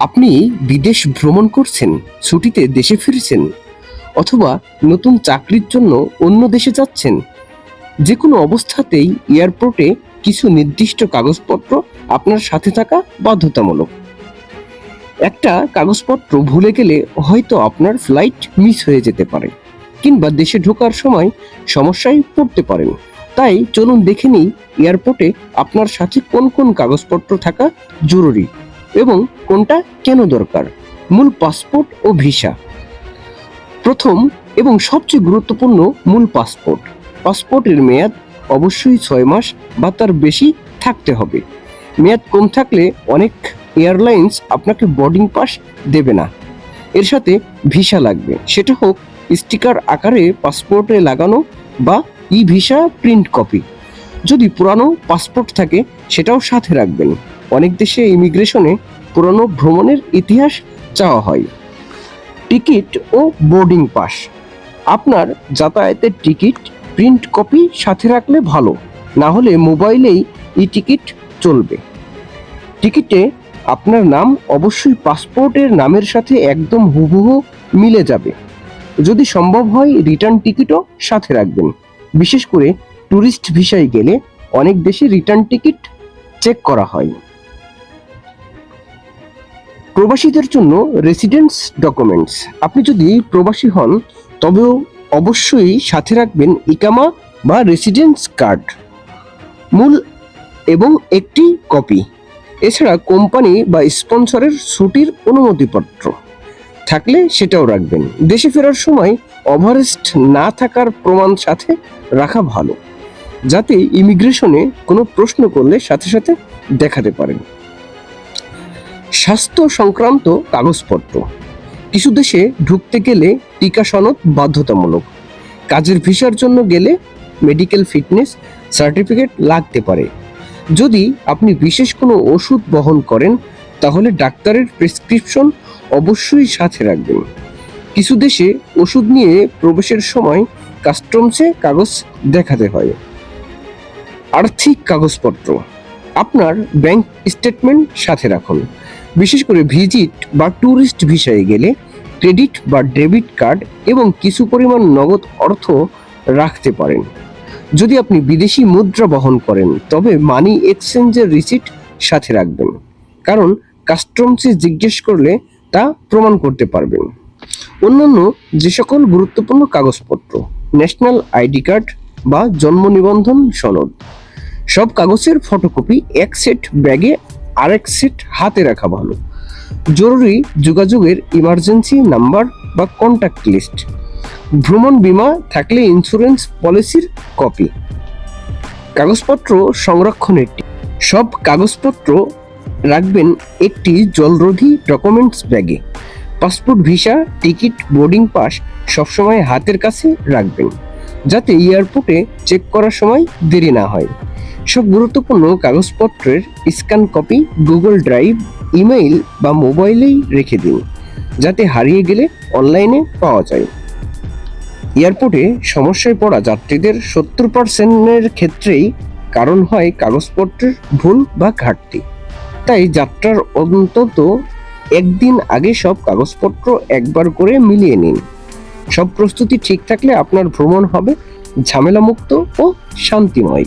আপনি বিদেশ ভ্রমণ করছেন, ছুটিতে দেশে ফিরছেন, অথবা নতুন চাকরির জন্য অন্য দেশে যাচ্ছেন যে কোনো অবস্থাতেই এয়ারপোর্টে কিছু নির্দিষ্ট কাগজপত্র আপনার সাথে থাকা বাধ্যতামূলক। একটা কাগজপত্র ভুলে গেলে হয়তো আপনার ফ্লাইট মিস হয়ে যেতে পারে, কিংবা দেশে ঢোকার সময় সমস্যায় পড়তে পারেন। তাই চলুন দেখে নিই এয়ারপোর্টে আপনার সাথে কোন কোন কাগজপত্র থাকা জরুরি। এবং কোনটা কেন দরকার? মূল পাসপোর্ট ও ভিসা। প্রথম এবং সবচেয়ে গুরুত্বপূর্ণ মূল পাসপোর্ট। পাসপোর্টের মেয়াদ অবশ্যই ছয় মাস বা তার বেশি থাকতে হবে। মেয়াদ কম থাকলে অনেক এয়ারলাইন্স আপনাকে বোর্ডিং পাস দেবে না। এর সাথে ভিসা লাগবে। সেটা হোক স্টিকার আকারে পাসপোর্টে লাগানো বা ই ভিসা প্রিন্ট কপি। যদি পুরানো পাসপোর্ট থাকে, সেটাও সাথে রাখবেন। অনেক দেশে ইমিগ্রেশনে পুরনো ভ্রমণের ইতিহাস চাওয়া হয়। টিকিট ও বোর্ডিং পাস। আপনার যাতায়াতের টিকিট, প্রিন্ট কপি সাথে রাখলে ভালো, না হলে মোবাইলেই ই টিকিট চলবে। টিকিটে আপনার নাম, অবশ্যই পাসপোর্টের নামের সাথে একদম হুবহু মিলে যাবে। যদি সম্ভব হয়, রিটার্ন টিকিটও সাথে রাখবেন। বিশেষ করে ট্যুরিস্ট ভিসায় গেলে অনেক দেশে রিটার্ন টিকিট চেক করা হয়। প্রবাসীদের জন্য রেসিডেন্স ডকুমেন্টস আপনি যদি প্রবাসী হন, তবেও অবশ্যই সাথে রাখবেন ইকামা বা রেসিডেন্স কার্ড মূল এবং একটি কপি এছাড়া কোম্পানি বা স্পন্সরের ছুটির অনুমতিপত্র থাকলে সেটাও রাখবেন। দেশে ফেরার সময় ওভারেস্ট না থাকার প্রমাণ সাথে রাখা ভালো। যাতে ইমিগ্রেশনে কোনো প্রশ্ন করলে সাথে সাথে দেখাতে পারেন। স্বাস্থ্য সংক্রান্ত কাগজপত্র। কিছু দেশে ঢুকতে গেলে টিকা সনদ বাধ্যতামূলক। কাজের ভিসার জন্য গেলে মেডিকেল ফিটনেস সার্টিফিকেট লাগতে পারে। যদি আপনি বিশেষ কোনো ওষুধ বহন করেন, তাহলে ডাক্তারের প্রেসক্রিপশন অবশ্যই সাথে রাখবেন। কিছু দেশে ওষুধ নিয়ে প্রবেশের সময় কাস্টমসে কাগজ দেখাতে হয়। আর্থিক কাগজপত্র। আপনার ব্যাংক স্টেটমেন্ট সাথে রাখুন। বিশেষ করে ভিজিট বা ট্যুরিস্ট ভিসায় গেলে ক্রেডিট বা ডেবিট কার্ড এবং কিছু পরিমাণ নগদ অর্থ রাখতে পারেন। যদি আপনি বিদেশি মুদ্রা বহন করেন, তবে মানি এক্সচেঞ্জের রিসিট সাথে রাখবেন, কারণ কাস্টমসে জিজ্ঞেস করলে তা প্রমাণ করতে পারবেন। অন্যান্য যে সকল গুরুত্বপূর্ণ কাগজপত্র, ন্যাশনাল আইডি কার্ড বা জন্ম নিবন্ধন সনদ, সব কাগজের ফটোকপি এক সেট ব্যাগে আরেক সিট হাতে রাখা ভালো। জরুরি যোগাযোগের ইমার্জেন্সি নাম্বার বা কন্ট্যাক্ট লিস্ট ভ্রমণ বীমা থাকলে ইন্স্যুরেন্স পলিসির কপি কাগজপত্র সংরক্ষণের সব কাগজপত্র রাখবেন একটি জলরোধী ডকুমেন্টস ব্যাগে passport visa ticket boarding pass সবসময় হাতের কাছে রাখবেন। যাতে এয়ারপোর্টে চেক করার সময় দেরি না হয়। সব গুরুত্বপূর্ণ কাগজপত্রের scan copy, Google Drive, email বা মোবাইলেই রেখে দিন, যাতে হারিয়ে গেলে অনলাইনে পাওয়া যায়। এয়ারপোর্টে সমস্যায় পড়া যাত্রীদের সত্তর পার্সেন্টের ক্ষেত্রেই কারণ হয় কাগজপত্রের ভুল বা ঘাটতি। তাই যাত্রার অন্তত একদিন আগে সব কাগজপত্র একবার করে মিলিয়ে নিন। সব প্রস্তুতি ঠিক থাকলে আপনার ভ্রমণ হবে ঝামেলামুক্ত ও শান্তিময়।